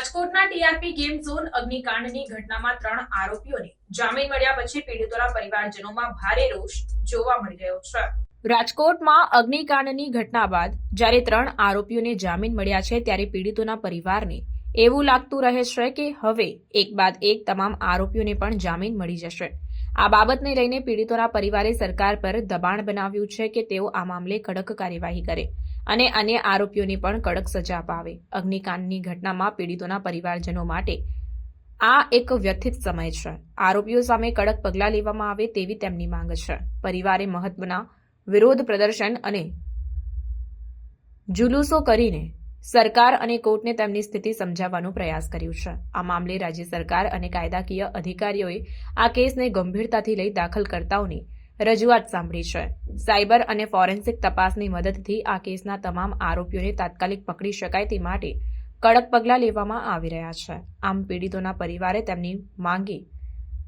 રાજકોટના TRP game zone અગ્નિકાંડની ઘટનામાં ત્રણ આરોપીઓને જામીન મળ્યા પછી પીડિતોના પરિવારજનોમાં ભારે રોષ જોવા મળી રહ્યો છે. રાજકોટમાં અગ્નિકાંડની ઘટના બાદ જ્યારે ત્રણ આરોપીઓને જામીન મળ્યા છે ત્યારે પીડિતોના પરિવારને એવું લાગતું રહે છે કે હવે એક બાદ એક તમામ આરોપીઓને પણ જામીન મળી જશે. આ બાબતને લઈને પીડિતોના પરિવારે સરકાર પર દબાણ બનાવ્યું છે કે તેઓ આ મામલે કડક કાર્યવાહી કરે. અને અન્ય આરોપીઓને પણ કડક સજા અપાવે. અગ્નિકાંડની ઘટનામાં પીડિતોના પરિવારજનો માટે આ એક વ્યથિત સમય છે. આરોપીઓ સામે કડક પગલાં લેવામાં આવે તેવી તેમની માંગ છે. પરિવારે મહત્વના વિરોધ પ્રદર્શન અને જુલુસો કરીને સરકાર અને કોર્ટને તેમની સ્થિતિ સમજાવવાનો પ્રયાસ કર્યો છે. આ મામલે રાજ્ય સરકાર અને કાયદાકીય અધિકારીઓએ આ કેસને ગંભીરતાથી લઈ દાખલકર્તાઓની રજૂઆત સાંભળી છે. સાયબર અને ફોરેન્સિક તપાસની મદદથી આ કેસના તમામ આરોપીઓને તાત્કાલિક પકડી શકાય તે માટે કડક પગલાં લેવામાં આવી રહ્યા છે. આમ પીડિતોના પરિવારે તેમની માંગે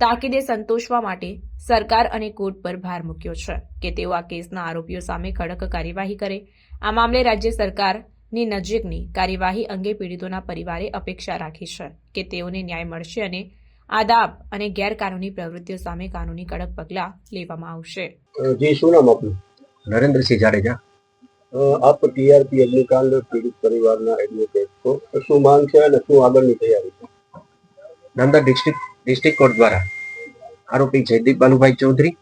તાકીદે સંતોષવા માટે સરકાર અને કોર્ટ પર ભાર મૂક્યો છે કે તેઓ આ કેસના આરોપીઓ સામે કડક કાર્યવાહી કરે. આ મામલે રાજ્ય સરકારની નજીકની કાર્યવાહી અંગે પીડિતોના પરિવારે અપેક્ષા રાખી છે કે તેઓને ન્યાય મળશે અને આદાબ અને ગેરકાનૂની પ્રવૃત્તિઓ સામે કાનૂની કડક પગલાં લેવામાં આવશે. જી શું નામ આપનું? નરેન્દ્રસિંહ જાડેજા. આપ ટીઆરપી અગ્નિકાંડ પીડિત પરિવારના એડવોકેટ છો. તો શું માંગ છે અને શું આગળની તૈયારી છે? નામદાર ડિસ્ટ્રિક્ટ ડિસ્ટ્રિક્ટ કોર્ટ દ્વારા આરોપી જયદીપ બાલુભાઈ ચૌધરી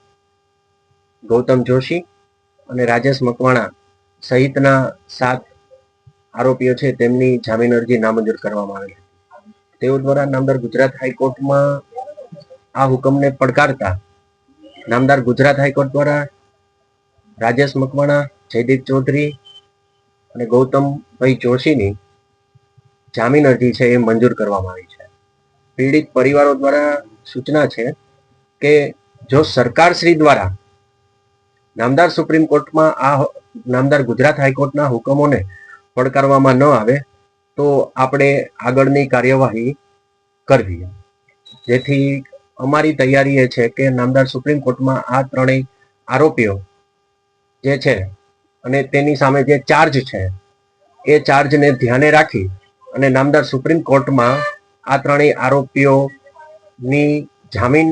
ગૌતમ જોશી અને રાજેશ મકવાણા સહિતના સાત આરોપીઓ છે તેમની જામીન અરજી નામંજૂર કરવામાં આવેલી તેઓ દ્વારા નામદાર ગુજરાત હાઈકોર્ટમાં આ હુકમને પડકારતા નામદાર ગુજરાત હાઈકોર્ટ દ્વારા રાજેશ મકવાણા, જયદીપ ચૌધરી અને ગૌતમભાઈ જોશીની જામીન અરજી છે એ મંજૂર કરવામાં આવી છે. પીડિત પરિવારો દ્વારા સૂચના છે કે જો સરકાર શ્રી દ્વારા નામદાર સુપ્રીમ કોર્ટમાં આ નામદાર ગુજરાત હાઈકોર્ટના હુકમોને પડકારવામાં ન આવે તો આપણે આગળની કાર્યવાહી કરવી. જેથી અમારી તૈયારી એ છે કે નામદાર સુપ્રીમ કોર્ટમાં આ ત્રણેય આરોપીઓ જે છે અને તેની સામે જે ચાર્જ છે, એ ચાર્જને ધ્યાને રાખી અને નામદાર સુપ્રીમ કોર્ટમાં આ ત્રણેય આરોપીઓની જામીન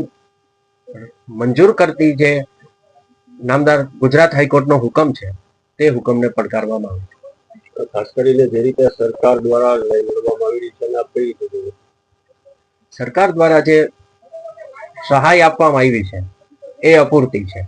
મંજૂર કરતી જે નામદાર ગુજરાત હાઈકોર્ટનો હુકમ છે, તે હુકમને પડકારવામાં આવે તો ખાસ કરીને જે રીતે સરકાર દ્વારા લેવામાં આવી રહી છે? સરકાર દ્વારા જે સહાય આપવામાં આવી છે, એ અપૂરતી છે